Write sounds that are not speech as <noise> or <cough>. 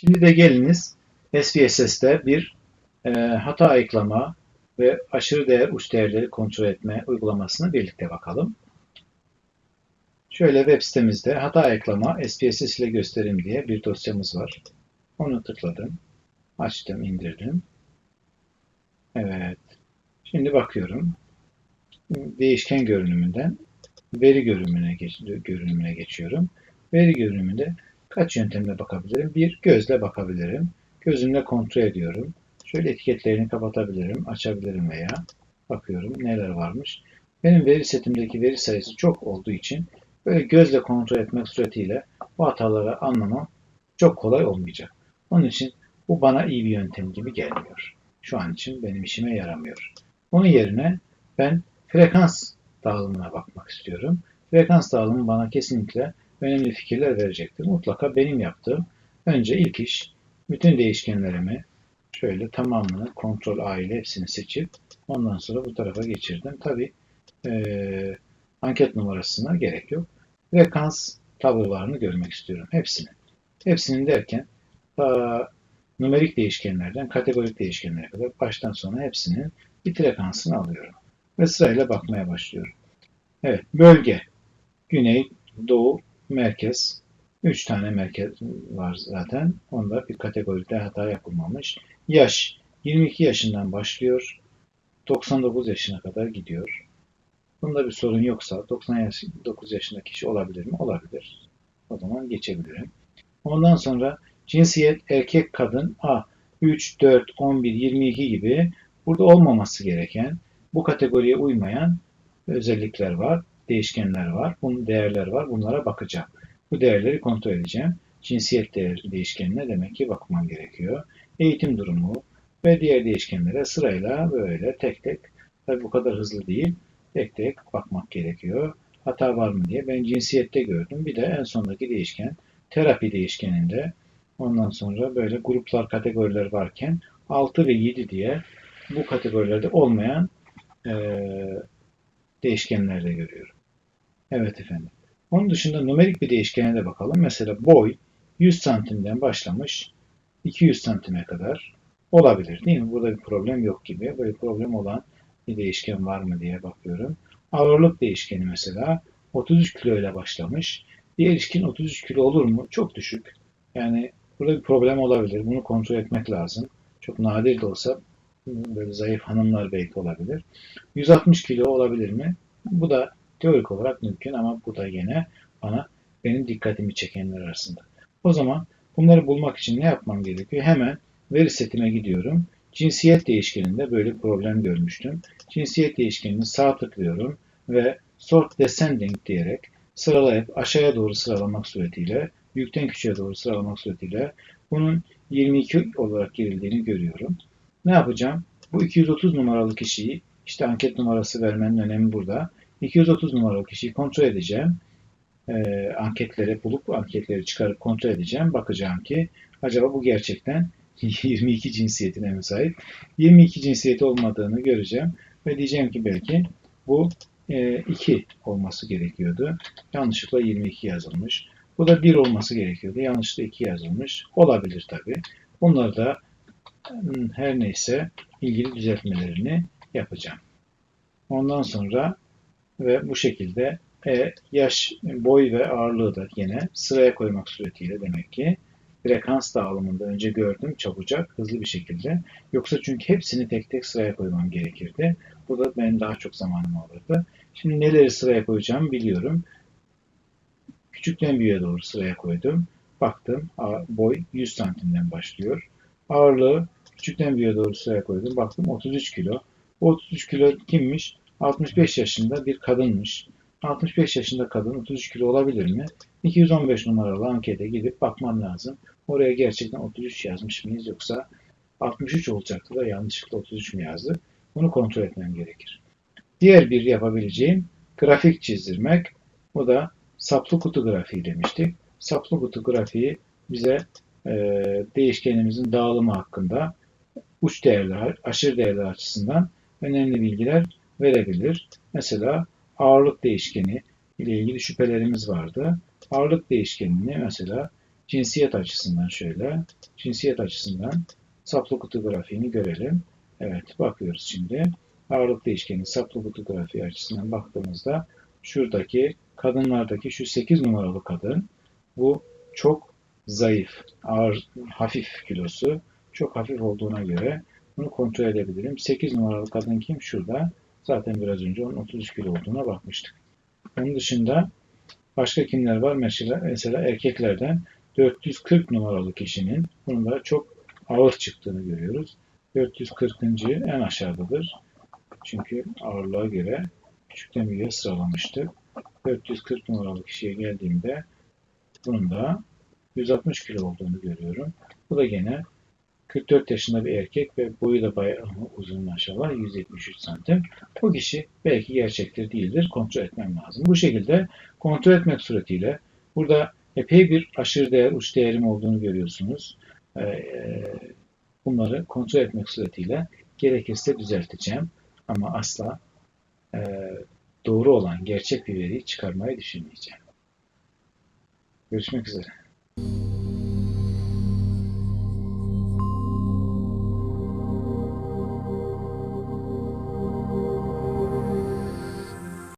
Şimdi de geliniz SPSS'te bir e, hata ayıklama ve aşırı değer uç değerleri kontrol etme uygulamasını birlikte bakalım. Şöyle web sitemizde hata ayıklama SPSS ile gösterim diye bir dosyamız var. Onu tıkladım. Açtım, indirdim. Evet. Şimdi bakıyorum. Değişken görünümünden veri görünümüne, geç, görünümüne geçiyorum. Veri görünümünde kaç yöntemle bakabilirim? Bir, gözle bakabilirim. Gözümle kontrol ediyorum. Şöyle etiketlerini kapatabilirim, açabilirim veya bakıyorum neler varmış. Benim veri setimdeki veri sayısı çok olduğu için böyle gözle kontrol etmek suretiyle bu hataları anlamam çok kolay olmayacak. Onun için bu bana iyi bir yöntem gibi gelmiyor. Şu an için benim işime yaramıyor. Onun yerine ben frekans dağılımına bakmak istiyorum. Frekans dağılımı bana kesinlikle önemli fikirler verecektir. Mutlaka benim yaptığım önce ilk iş bütün değişkenlerimi şöyle tamamını kontrol A ile hepsini seçip ondan sonra bu tarafa geçirdim. Tabi e, anket numarasına gerek yok. Frekans tablolarını görmek istiyorum. Hepsini. Hepsini derken ta numerik değişkenlerden kategorik değişkenlere kadar baştan sona hepsinin bir frekansını alıyorum. Ve sırayla bakmaya başlıyorum. Evet, bölge. Güney, doğu, merkez. 3 tane merkez var zaten. Onda bir kategoride hata yapılmamış. Yaş. 22 yaşından başlıyor. 99 yaşına kadar gidiyor. Bunda bir sorun yoksa 99 yaşındaki kişi olabilir mi? Olabilir. O zaman geçebilirim. Ondan sonra cinsiyet erkek kadın A 3, 4, 11, 22 gibi burada olmaması gereken bu kategoriye uymayan özellikler var, değişkenler var, bunun değerler var. Bunlara bakacağım. Bu değerleri kontrol edeceğim. Cinsiyet değer değişkenine demek ki bakmam gerekiyor. Eğitim durumu ve diğer değişkenlere sırayla böyle tek tek tabi bu kadar hızlı değil tek tek bakmak gerekiyor. Hata var mı diye. Ben cinsiyette gördüm. Bir de en sondaki değişken terapi değişkeninde ondan sonra böyle gruplar kategoriler varken 6 ve 7 diye bu kategorilerde olmayan e, değişkenlerde görüyorum. Evet efendim. Onun dışında numerik bir değişkene de bakalım. Mesela boy 100 santimden başlamış 200 santime kadar olabilir değil mi? Burada bir problem yok gibi. Böyle problem olan bir değişken var mı diye bakıyorum. Ağırlık değişkeni mesela 33 kilo ile başlamış. Bir ilişkin 33 kilo olur mu? Çok düşük. Yani burada bir problem olabilir. Bunu kontrol etmek lazım. Çok nadir de olsa böyle zayıf hanımlar belki olabilir. 160 kilo olabilir mi? Bu da teorik olarak mümkün ama bu da yine bana benim dikkatimi çekenler arasında. O zaman bunları bulmak için ne yapmam gerekiyor? Hemen veri setime gidiyorum. Cinsiyet değişkeninde böyle problem görmüştüm. Cinsiyet değişkenini sağ tıklıyorum ve sort descending diyerek sıralayıp aşağıya doğru sıralamak suretiyle büyükten küçüğe doğru sıralamak suretiyle bunun 22 olarak girildiğini görüyorum. Ne yapacağım? Bu 230 numaralı kişiyi işte anket numarası vermenin önemi burada. 230 numaralı kişiyi kontrol edeceğim. Ee, anketleri bulup anketleri çıkarıp kontrol edeceğim. Bakacağım ki acaba bu gerçekten <laughs> 22 cinsiyetine mi sahip? 22 cinsiyeti olmadığını göreceğim ve diyeceğim ki belki bu 2 e, olması gerekiyordu. Yanlışlıkla 22 yazılmış. Bu da 1 olması gerekiyordu. Yanlışlıkla 2 yazılmış. Olabilir tabi. Bunları da hmm, her neyse ilgili düzeltmelerini yapacağım. Ondan sonra ve bu şekilde e, yaş, boy ve ağırlığı da yine sıraya koymak suretiyle demek ki frekans dağılımında önce gördüm çabucak, hızlı bir şekilde. Yoksa çünkü hepsini tek tek sıraya koymam gerekirdi. Bu da benim daha çok zamanımı alırdı. Şimdi neleri sıraya koyacağımı biliyorum. Küçükten büyüğe doğru sıraya koydum. Baktım boy 100 santimden başlıyor. Ağırlığı küçükten büyüğe doğru sıraya koydum. Baktım 33 kilo. Bu 33 kilo kimmiş? 65 yaşında bir kadınmış. 65 yaşında kadın 33 kilo olabilir mi? 215 numaralı ankete gidip bakmam lazım. Oraya gerçekten 33 yazmış mıyız yoksa 63 olacaktı da yanlışlıkla 33 mi yazdı? Bunu kontrol etmem gerekir. Diğer bir yapabileceğim grafik çizdirmek. Bu da saplı kutu grafiği demiştik. Saplı kutu grafiği bize e, değişkenimizin dağılımı hakkında uç değerler, aşırı değerler açısından önemli bilgiler verebilir. Mesela ağırlık değişkeni ile ilgili şüphelerimiz vardı. Ağırlık değişkenini mesela cinsiyet açısından şöyle, cinsiyet açısından saplı kutu grafiğini görelim. Evet, bakıyoruz şimdi. Ağırlık değişkeni saplı kutu grafiği açısından baktığımızda şuradaki kadınlardaki şu 8 numaralı kadın bu çok zayıf, ağır, hafif kilosu çok hafif olduğuna göre bunu kontrol edebilirim. 8 numaralı kadın kim? Şurada. Zaten biraz önce onun 33 kilo olduğuna bakmıştık. Onun dışında başka kimler var? Mesela, mesela erkeklerden 440 numaralı kişinin bunun da çok ağır çıktığını görüyoruz. 440. en aşağıdadır. Çünkü ağırlığa göre küçükten büyüğe sıralamıştık. 440 numaralı kişiye geldiğimde bunun da 160 kilo olduğunu görüyorum. Bu da gene 44 yaşında bir erkek ve boyu da bayağı uzun maşallah 173 santim. Bu kişi belki gerçektir değildir. Kontrol etmem lazım. Bu şekilde kontrol etmek suretiyle burada epey bir aşırı değer, uç değerim olduğunu görüyorsunuz. Ee, Bunları kontrol etmek suretiyle gerekirse düzelteceğim. Ama asla e, doğru olan gerçek bir veriyi çıkarmayı düşünmeyeceğim. Görüşmek üzere.